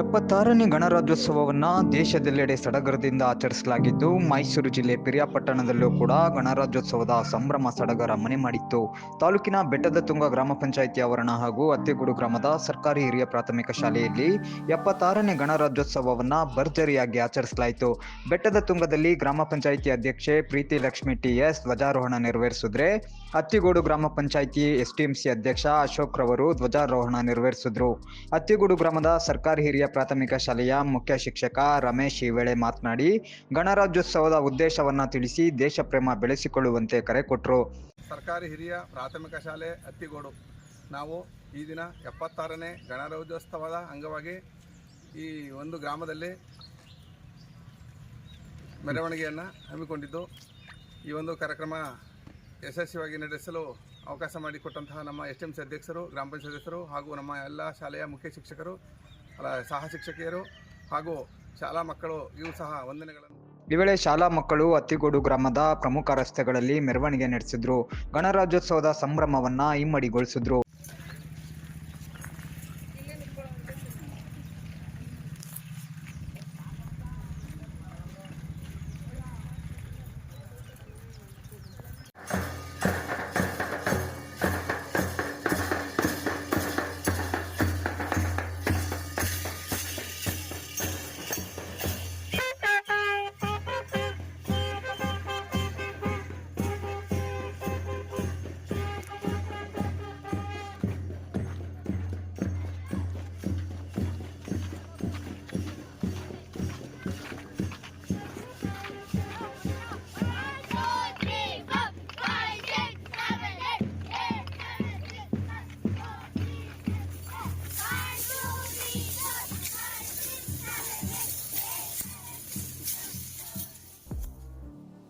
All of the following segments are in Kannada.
ಎಪ್ಪತ್ತಾರನೇ ಗಣರಾಜ್ಯೋತ್ಸವವನ್ನು ದೇಶದೆಲ್ಲೆಡೆ ಸಡಗರದಿಂದ ಆಚರಿಸಲಾಗಿದ್ದು, ಮೈಸೂರು ಜಿಲ್ಲೆ ಪಿರಿಯಾಪಟ್ಟಣದಲ್ಲೂ ಕೂಡ ಗಣರಾಜ್ಯೋತ್ಸವದ ಸಂಭ್ರಮ ಸಡಗರ ಮನೆ ಮಾಡಿತ್ತು. ತಾಲೂಕಿನ ಬೆಟ್ಟದ ತುಂಗ ಗ್ರಾಮ ಪಂಚಾಯಿತಿ ಆವರಣ ಹಾಗೂ ಅತ್ತಿಗೂಡು ಗ್ರಾಮದ ಸರ್ಕಾರಿ ಹಿರಿಯ ಪ್ರಾಥಮಿಕ ಶಾಲೆಯಲ್ಲಿ ಎಪ್ಪತ್ತಾರನೇ ಗಣರಾಜ್ಯೋತ್ಸವವನ್ನು ಭರ್ಜರಿಯಾಗಿ ಆಚರಿಸಲಾಯಿತು. ಬೆಟ್ಟದ ತುಂಗದಲ್ಲಿ ಗ್ರಾಮ ಪಂಚಾಯಿತಿ ಅಧ್ಯಕ್ಷೆ ಪ್ರೀತಿ ಲಕ್ಷ್ಮಿ ಟಿ ಎಸ್ ಧ್ವಜಾರೋಹಣ ನೆರವೇರಿಸಿದ್ರೆ, ಅತ್ತಿಗೂಡು ಗ್ರಾಮ ಪಂಚಾಯಿತಿ ಎಸ್ಟಿಎಂಸಿ ಅಧ್ಯಕ್ಷ ಅಶೋಕ್ ರವರು ಧ್ವಜಾರೋಹಣ ನೆರವೇರಿಸಿದ್ರು. ಅತ್ತಿಗೋಡು ಗ್ರಾಮದ ಸರ್ಕಾರಿ ಹಿರಿಯ ಪ್ರಾಥಮಿಕ ಶಾಲೆಯ ಮುಖ್ಯ ಶಿಕ್ಷಕ ರಮೇಶ್ ಈ ವೇಳೆ ಮಾತನಾಡಿ, ಗಣರಾಜ್ಯೋತ್ಸವದ ಉದ್ದೇಶವನ್ನ ತಿಳಿಸಿ ದೇಶ ಪ್ರೇಮ ಬೆಳೆಸಿಕೊಳ್ಳುವಂತೆ ಕರೆ ಕೊಟ್ಟರು ಸರ್ಕಾರಿ ಹಿರಿಯ ಪ್ರಾಥಮಿಕ ಶಾಲೆ ಅತ್ತಿಗೋಡು. ನಾವು ಈ ದಿನ ಎಪ್ಪತ್ತಾರನೇ ಗಣರಾಜ್ಯೋತ್ಸವದ ಅಂಗವಾಗಿ ಈ ಒಂದು ಗ್ರಾಮದಲ್ಲಿ ಮೆರವಣಿಗೆಯನ್ನು ಹಮ್ಮಿಕೊಂಡಿದ್ದು, ಈ ಒಂದು ಕಾರ್ಯಕ್ರಮ ಯಶಸ್ವಿಯಾಗಿ ನಡೆಸಲು ಅವಕಾಶ ಮಾಡಿಕೊಟ್ಟಂತಹ ನಮ್ಮ ಎಸ್ ಎಂ ಸಿ ಅಧ್ಯಕ್ಷರು, ಗ್ರಾಮ ಪಂಚಾಯತ್ ಸದಸ್ಯರು ಹಾಗೂ ನಮ್ಮ ಎಲ್ಲ ಶಾಲೆಯ ಮುಖ್ಯ ಶಿಕ್ಷಕರು ಸಹ ಶಿಕ್ಷಕಿಯರು ಹಾಗೂ ಶಾಲಾ ಮಕ್ಕಳು, ಇವು ಸಹ ವಂದನೆಗಳನ್ನು. ಈ ವೇಳೆ ಶಾಲಾ ಮಕ್ಕಳು ಅತ್ತಿಗೋಡು ಗ್ರಾಮದ ಪ್ರಮುಖ ರಸ್ತೆಗಳಲ್ಲಿ ಮೆರವಣಿಗೆ ನಡೆಸಿದ್ರು. ಗಣರಾಜ್ಯೋತ್ಸವದ ಸಂಭ್ರಮವನ್ನ ಇಮ್ಮಡಿಗೊಳಿಸಿದ್ರು.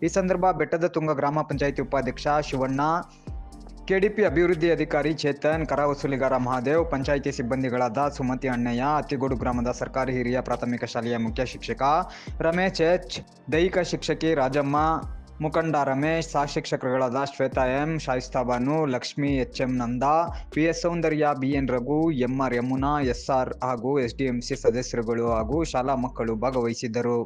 ಈ ಸಂದರ್ಭ ಬೆಟ್ಟದ ತುಂಗ ಗ್ರಾಮ ಪಂಚಾಯಿತಿ ಉಪಾಧ್ಯಕ್ಷ ಶಿವಣ್ಣ, ಕೆಡಿಪಿ ಅಭಿವೃದ್ಧಿ ಅಧಿಕಾರಿ ಚೇತನ್ ಕರ ವಸೂಲಿಗಾರ ಮಹಾದೇವ್, ಪಂಚಾಯಿತಿ ಸಿಬ್ಬಂದಿಗಳಾದ ಸುಮತಿ ಅಣ್ಣಯ್ಯ, ಅತ್ತಿಗೋಡು ಗ್ರಾಮದ ಸರ್ಕಾರಿ ಹಿರಿಯ ಪ್ರಾಥಮಿಕ ಶಾಲೆಯ ಮುಖ್ಯ ಶಿಕ್ಷಕ ರಮೇಶ್ ಎಚ್, ದೈಹಿಕ ಶಿಕ್ಷಕಿ ರಾಜಮ್ಮ, ಮುಖಂಡ ರಮೇಶ್, ಸಹ ಶಿಕ್ಷಕರುಗಳಾದ Shwetha M, Shaista Banu, Lakshmi H M Nanda P S Soundarya B N Raghu M R Yamuna S R ಹಾಗೂ ಎಸ್ ಡಿ ಎಂ ಸಿ ಸದಸ್ಯರುಗಳು ಹಾಗೂ ಶಾಲಾ ಮಕ್ಕಳು ಭಾಗವಹಿಸಿದ್ದರು.